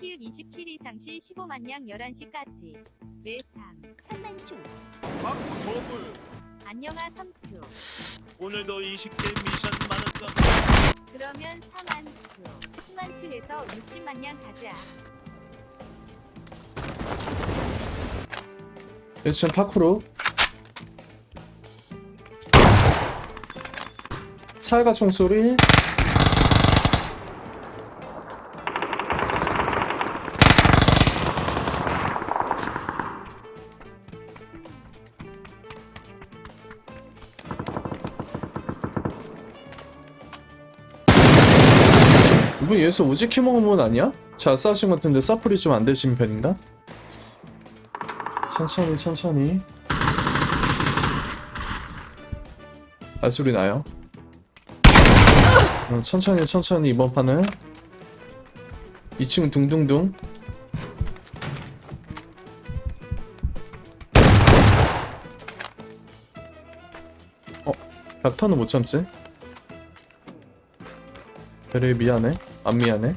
키읔 20킬 이상 시 15만 양 11시까지. 외삼. 산만충 광고 도굴 안녕하 삼추. 오늘도 20개 미션 많을까 그러면 4만추. 10만추에서 60만 양 가자. 1층 파쿠르 차가 총소리 이분 오지키 먹은 분 아니야? 잘 싸신 것 같은데 사플이 좀 안 되신 편인가? 천천히 천천히 알소리 나요 어, 천천히 천천히 이번 판은 2층 둥둥둥 어? 벽타는 못 참지? 베레 미안해 안 미안해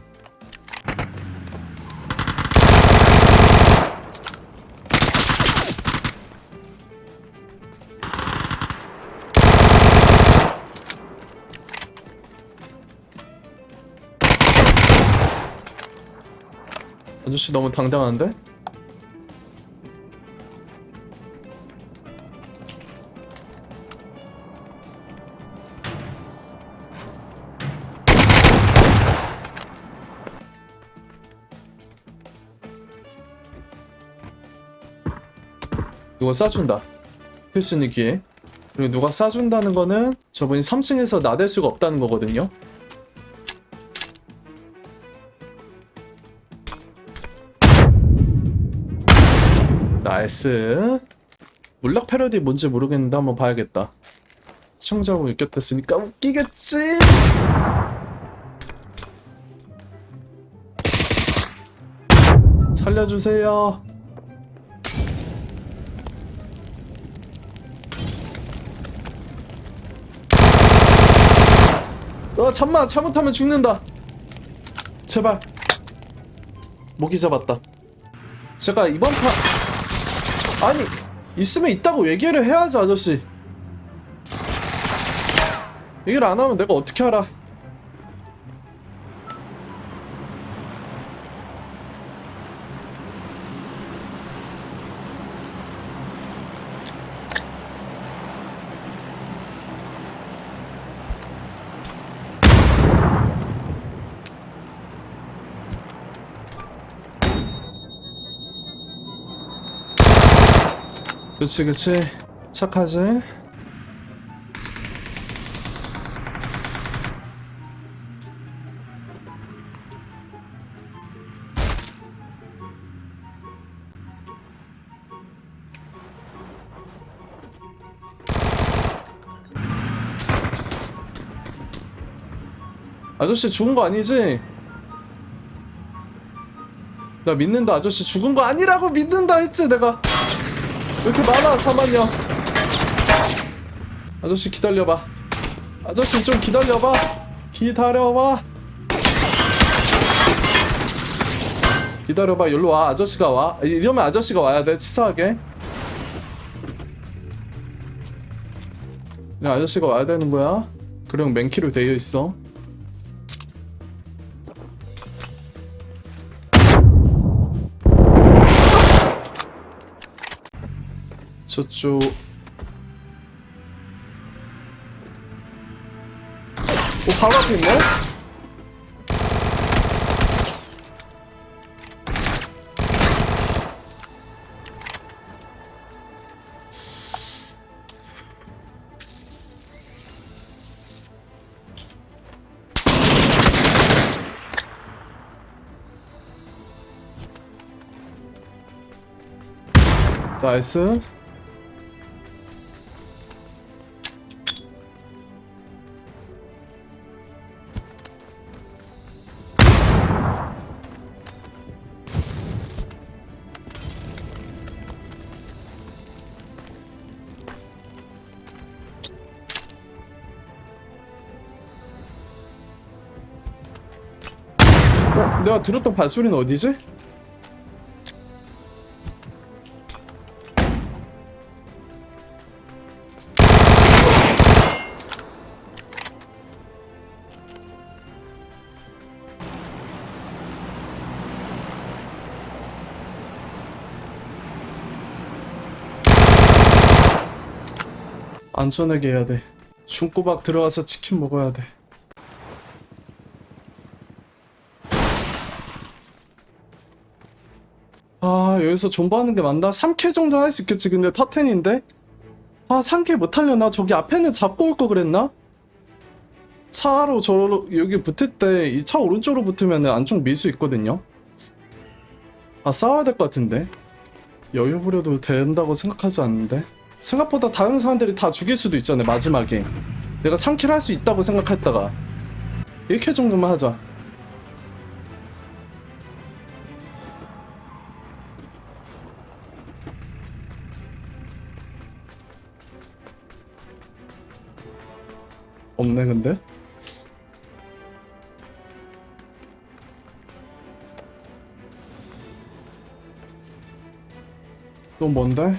아저씨 너무 당당한데? 누가 쏴준다. 필수는 기회. 그리고 누가 쏴준다는 거는 저분이 3층에서 나댈 수가 없다는 거거든요. 나이스 물락 패러디 뭔지 모르겠는데 한번 봐야겠다 시청자분 입겼댔으니까 웃기겠지 살려주세요 어 잠만 잘못하면 죽는다. 제발. 모기 잡았다. 제가 이번 판 아니 있으면 있다고 얘기를 해야지 아저씨. 얘기를 안 하면 내가 어떻게 알아 그치 그치. 착하지? 아저씨 죽은 거 아니지? 나 믿는다. 아저씨 죽은 거 아니라고 믿는다 했지 내가 왜 이렇게 많아 잠만요. 아저씨 기다려봐. 아저씨 좀 기다려봐. 기다려봐. 기다려봐 일로 와. 아저씨가 와. 이러면 아저씨가 와야 돼 치사하게. 그냥 아저씨가 와야 되는 거야? 그럼 맨키로 되어 있어 저쪽 오 바로 앞에 있네? 나이스 내가 들었던 발소리는 어디지? 안전하게 해야 돼. 중꼬박 들어가서 치킨 먹어야 돼. 아 여기서 존버하는 게 맞나? 3킬 정도 할 수 있겠지 근데 터텐인데? 아 3킬 못하려나? 저기 앞에는 잡고 올 거 그랬나? 차로 저로 여기 붙을 때 이 차 오른쪽으로 붙으면 안쪽 밀 수 있거든요? 아 싸워야 될 것 같은데? 여유 부려도 된다고 생각하지 않는데? 생각보다 다른 사람들이 다 죽일 수도 있잖아 마지막에 내가 3킬 할 수 있다고 생각했다가 1킬 정도만 하자 없네 근데 또 뭔데?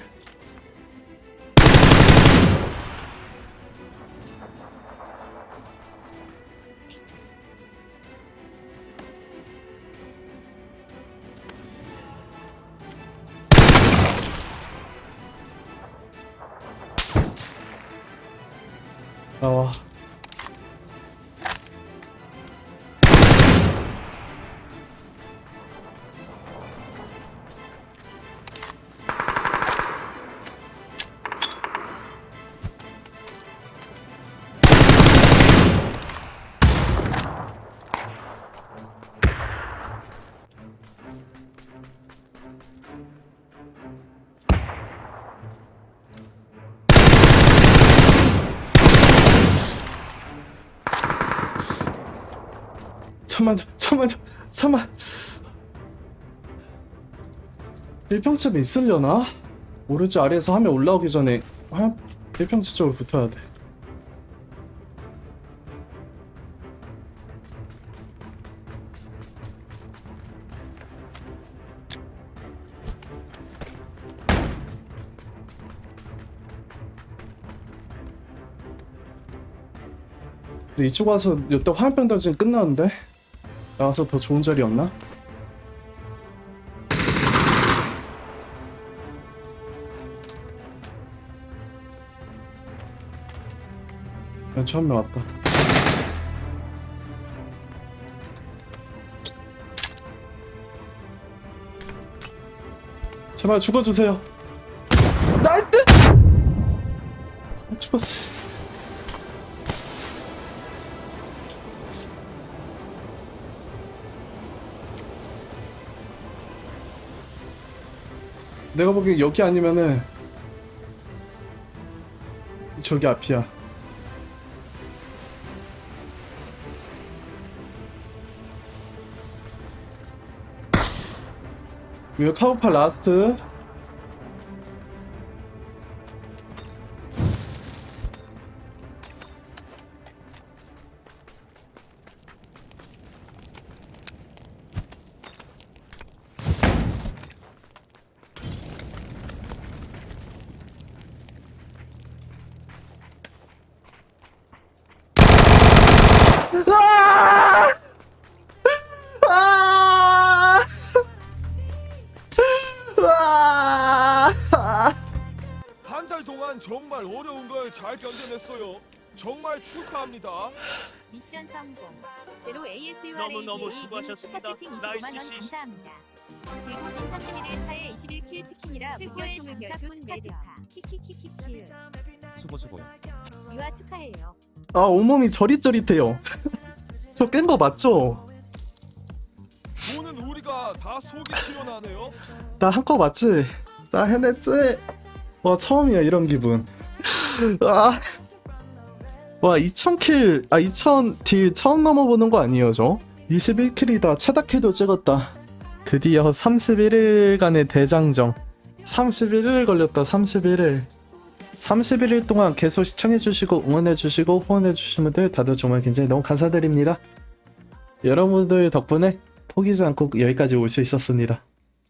나와 잠만 잠만 잠만 1평집에 있으려나? 오른쪽 아래에서 화면 올라오기 전에 화 1평집 쪽으로 붙어야 돼 이쪽 와서 여태 화염병 던지면 끝나는데? 나와서 더 좋은 자리 없나? 왼쪽 한명 왔다 제발 죽어주세요 나이스! 아, 죽었어 내가 보기엔 여기 아니면은 저기 앞이야. 이거 카우파 라스트. 달 동안 정말 어려운 걸 잘 견뎌냈어요. 정말 축하합니다. 미션 성공. 제로 ASUR 너무너무 수고하셨습니다. 슈퍼채팅 25만 원 나이스 씨. 감사합니다. 그리고 님 31일 차에 21킬 치킨이라 최고의 동결분 축하. 키키키키키. 수고 수고. 유아 축하해요. 아 온몸이 저릿저릿해요. 저 깬 거 맞죠? 돈은 우리가 다 속이 시원하네요. 나 한 거 맞지? 나 해냈지? 와 처음이야 이런 기분. 아. 와 2000킬 아 2000딜 처음 넘어보는 거 아니에요 저? 21킬이다 최다킬도 찍었다. 드디어 31일간의 대장정. 31일 걸렸다 31일. 31일 동안 계속 시청해주시고 응원해주시고 후원해주신 분들 다들 정말 굉장히 너무 감사드립니다. 여러분들 덕분에 포기하지 않고 여기까지 올 수 있었습니다.